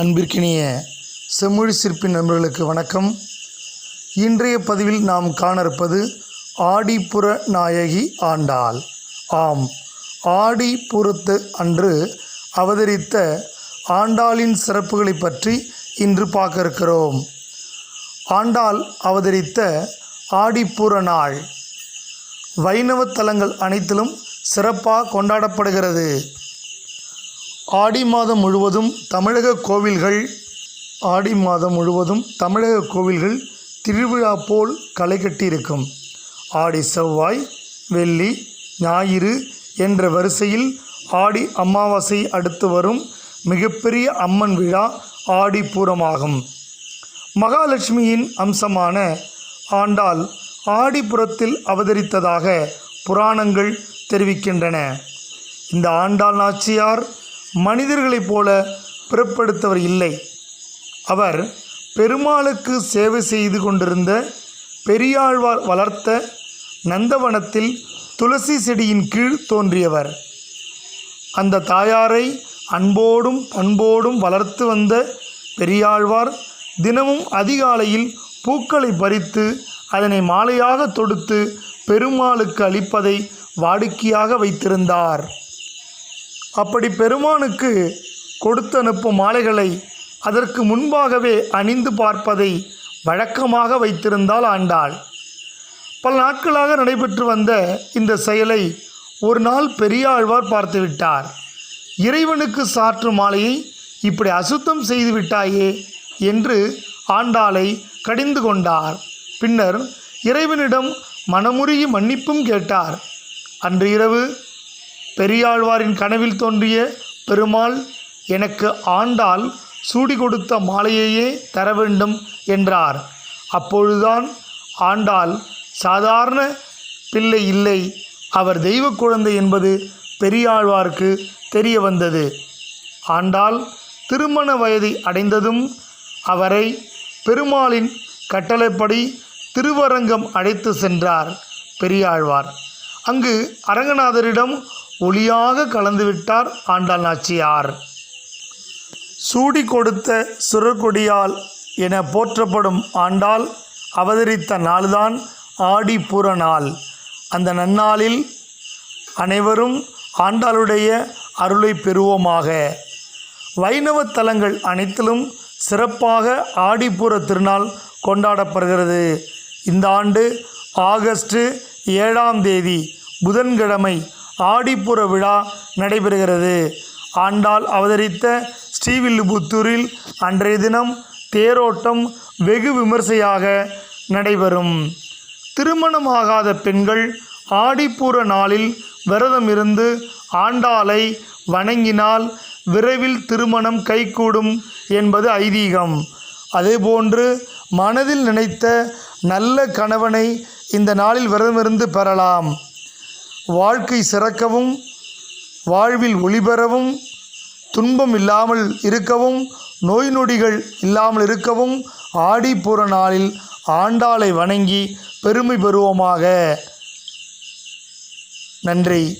அன்பிற்கினிய செம்மொழி சிற்பி நண்பர்களுக்கு வணக்கம். இன்றைய பதிவில் நாம் காணிருப்பது ஆடிப்புற நாயகி ஆண்டாள். ஆம் ஆடிப்புறத்து அன்று அவதரித்த ஆண்டாளின் சிறப்புகளை பற்றி இன்று பார்க்க இருக்கிறோம் ஆண்டாள் அவதரித்த ஆடிப்புற நாள். வைணவ தலங்கள் அனைத்திலும் சிறப்பாக கொண்டாடப்படுகிறது. ஆடி மாதம் முழுவதும் தமிழக கோவில்கள் ஆடி மாதம் முழுவதும் தமிழக கோவில்கள் திருவிழா போல் களை கட்டியிருக்கும். ஆடி செவ்வாய் வெள்ளி ஞாயிறு என்ற வரிசையில் ஆடி அமாவாசை அடுத்து வரும் மிகப்பெரிய அம்மன் விழா ஆடிப்பூரமாகும் மகாலட்சுமியின் அம்சமான ஆண்டாள் ஆடிப்புறத்தில் அவதரித்ததாக புராணங்கள் தெரிவிக்கின்றன. இந்த ஆண்டாள் நாச்சியார் மனிதர்களைப் போல பிறப்படுத்தவர் இல்லை. அவர் பெருமாளுக்கு சேவை செய்து கொண்டிருந்த பெரியாழ்வார் வளர்த்த நந்தவனத்தில் துளசி செடியின் கீழ் தோன்றியவர். அந்த தாயாரை அன்போடும் பண்போடும் வளர்த்து வந்த பெரியாழ்வார் தினமும் அதிகாலையில் பூக்களை பறித்து அதனை மாலையாக தொடுத்து பெருமாளுக்கு அளிப்பதை வாடிக்கையாக வைத்திருந்தார். அப்படி பெருமானுக்கு கொடுத்து அனுப்பும் மாலைகளை அதற்கு முன்பாகவே அணிந்து பார்ப்பதை வழக்கமாக வைத்திருந்தால் ஆண்டாள். பல நாட்களாக நடைபெற்று வந்த இந்த செயலை ஒரு நாள் பெரியாழ்வார் பார்த்துவிட்டார் இறைவனுக்கு சாற்று மாலையை இப்படி அசுத்தம் செய்து விட்டாயே என்று ஆண்டாளை கடிந்து கொண்டார். பின்னர் இறைவனிடம் மனமுருகி மன்னிப்பும் கேட்டார். அன்று இரவு பெரியாழ்வாரின் கனவில் தோன்றிய பெருமாள் எனக்கு ஆண்டாள் சூடி கொடுத்த மாலையையே தர வேண்டும் என்றார். அப்பொழுதுதான் ஆண்டாள் சாதாரண பிள்ளை இல்லை. அவர் தெய்வ குழந்தை என்பது பெரியாழ்வாருக்கு தெரிய வந்தது. ஆண்டாள் திருமண வயதை அடைந்ததும் அவரை பெருமாளின் கட்டளைப்படி திருவரங்கம் அழைத்து சென்றார் பெரியாழ்வார். அங்கு அரங்கநாதரிடம் ஒளியாக கலந்துவிட்டார் ஆண்டாள் நாச்சியார். சூடி கொடுத்த சுரக்கொடியால் என போற்றப்படும் ஆண்டாள் அவதரித்த நாள்தான் ஆடிப்பூர நாள். அந்த நன்னாளில் அனைவரும் ஆண்டாளுடைய அருளை பெறுவோமாக. வைணவ தலங்கள் அனைத்திலும் சிறப்பாக ஆடிப்பூர திருநாள் கொண்டாடப்படுகிறது. இந்த ஆண்டு ஆகஸ்ட் ஏழாம் தேதி புதன்கிழமை ஆடிப்புற விழா நடைபெறுகிறது. ஆண்டாள் அவதரித்த ஸ்ரீவில்லிபுத்தூரில் அன்றைய தினம் தேரோட்டம் வெகு விமர்சையாக நடைபெறும். திருமணமாகாத பெண்கள் ஆடிப்பூர நாளில் விரதம் இருந்து ஆண்டாளை வணங்கினால் விரைவில் திருமணம் கைகூடும் என்பது ஐதீகம். அதேபோன்று மனதில் நினைத்த நல்ல கணவனை இந்த நாளில் விரதமிருந்து பெறலாம். வாழ்க்கை சிறக்கவும் வாழ்வில் ஒளிபெறவும் துன்பம் இல்லாமல் இருக்கவும் நோய் நொடிகள் இல்லாமல் இருக்கவும் ஆடிப்பூர நாளில் ஆண்டாளை வணங்கி பெருமை பெறுவோமாக. நன்றி.